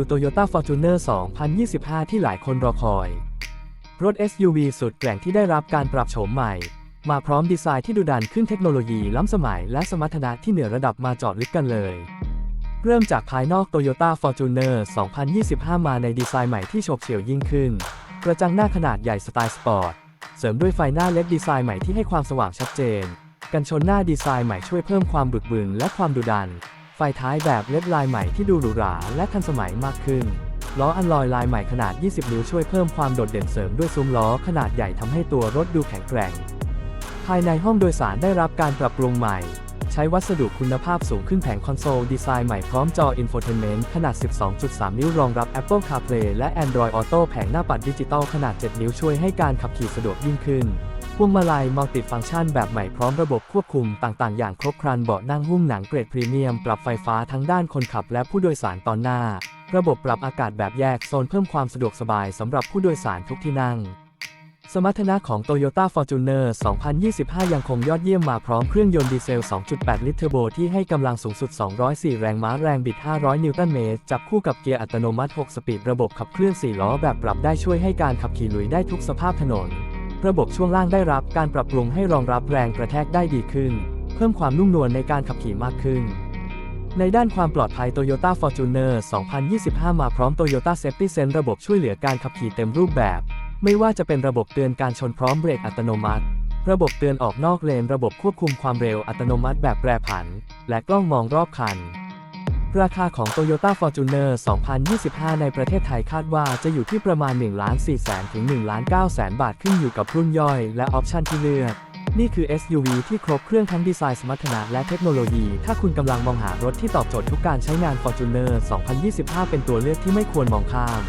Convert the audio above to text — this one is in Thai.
คือรีวิว Toyota Fortuner 2025 ที่หลายคนรอคอย รถ SUV สุดแกร่งที่ได้รับการปรับโฉมใหม่ มาพร้อมดีไซน์ที่ดูดันขึ้นเทคโนโลยีล้ำสมัยและสมรรถนะที่เหนือระดับมาเจอดลึกกันเลย เริ่มจากภายนอก Toyota Fortuner 2025 มาในดีไซน์ใหม่ที่โฉบเฉี่ยวยิ่งขึ้น กระจังหน้าขนาดใหญ่สไตล์สปอร์ต เสริมด้วยไฟหน้าเล็กดีไซน์ใหม่ที่ให้ความสว่างชัดเจน กันชนหน้าดีไซน์ใหม่ช่วยเพิ่มความบึกบึนและความดุดัน ไฟท้ายแบบเล็ดลายใหม่ที่ดูหรูหราและทันสมัยมากขึ้น ล้ออัลลอยลายใหม่ขนาด 20 นิ้วช่วยเพิ่มความโดดเด่นเสริมด้วยซุ้มล้อขนาดใหญ่ทำให้ตัวรถดูแข็งแกร่ง ภายในห้องโดยสารได้รับการปรับปรุงใหม่ ใช้วัสดุคุณภาพสูงขึ้นแผงคอนโซลดีไซน์ใหม่พร้อมจออินโฟเทนเมนต์ขนาด 12.3 นิ้วรองรับ Apple CarPlay และ Android Auto แผงหน้าปัดดิจิตอลขนาด 7 นิ้วช่วยให้การขับขี่สะดวกยิ่งขึ้น พวงมาลัยมัลติฟังก์ชันแบบใหม่พร้อมระบบควบคุมต่างๆ อย่างครบครันเบาะนั่งหุ้มหนังเกรดพรีเมียม ปรับไฟฟ้าทั้งด้านคนขับและผู้โดยสารตอนหน้า ระบบปรับอากาศแบบแยกโซนเพิ่มความสะดวกสบายสำหรับผู้โดยสารทุกที่นั่ง สมรรถนะของ Toyota Fortuner 2025 ยังคงยอดเยี่ยมมาพร้อมเครื่องยนต์ดีเซล 2.8 ลิตรเทอร์โบที่ให้กำลังสูงสุด 204 แรงม้าแรงบิด 500 นิวตันเมตร จับคู่กับเกียร์อัตโนมัติ 6 สปีด ระบบขับเคลื่อน 4 ล้อแบบปรับได้ช่วยให้การขับขี่ลุยได้ทุกสภาพถนน ระบบช่วงล่างได้รับการปรับปรุงให้รองรับแรงกระแทกได้ดีขึ้น เพิ่มความนุ่มนวลในการขับขี่มากขึ้น ในด้านความปลอดภัย Toyota Fortuner 2025 มาพร้อม Toyota Safety Sense ระบบช่วยเหลือการขับขี่เต็มรูปแบบ ไม่ว่าจะเป็นระบบเตือนการชนพร้อมเบรกอัตโนมัติ ระบบเตือนออกนอกเลน ระบบควบคุมความเร็วอัตโนมัติแบบแปรผัน และกล้องมองรอบคัน ราคาของ Toyota Fortuner 2025 ในประเทศไทยคาดว่าจะอยู่ที่ประมาณ 1 4 0 0 0 0ถึง1 9 0 0 0 0 บาทขึ้นอยู่กับรุ่นย่อยและออปชันที่เลือก นี่คือ SUV ที่ครบเครื่องทั้งดีไซน์สมรรถนะและเทคโนโลยี ถ้าคุณกำลังมองหารถที่ตอบโจทย์ทุกการใช้งาน Fortuner 2025 เป็นตัวเลือกที่ไม่ควรมองข้าม